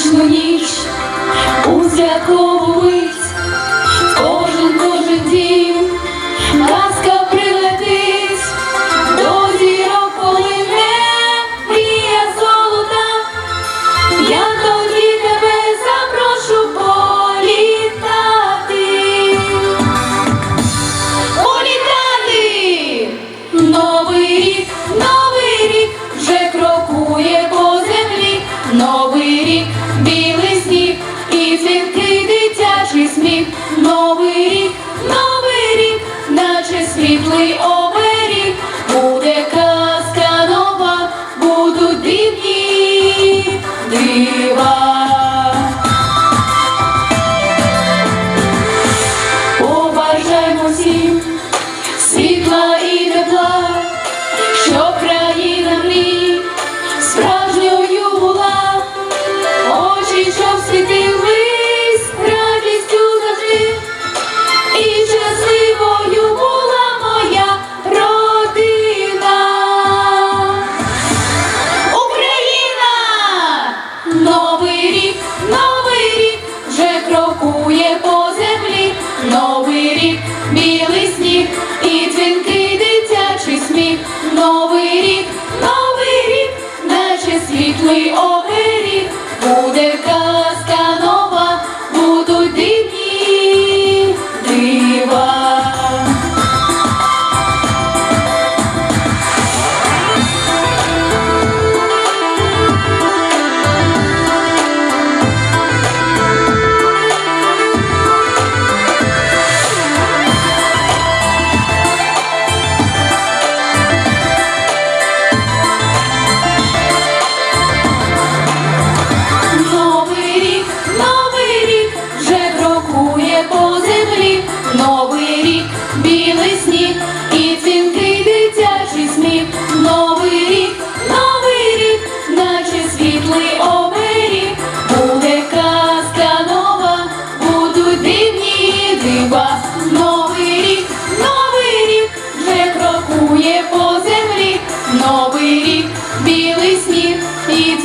нічну ніч у святку. дивні дива. we all be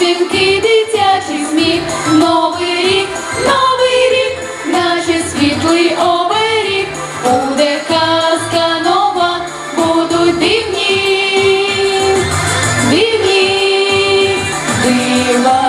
дзвінки, дитячий сміх, новий рік, новий рік, наче світлий оберіг, буде казка нова, будуть дивні, дивні, дива.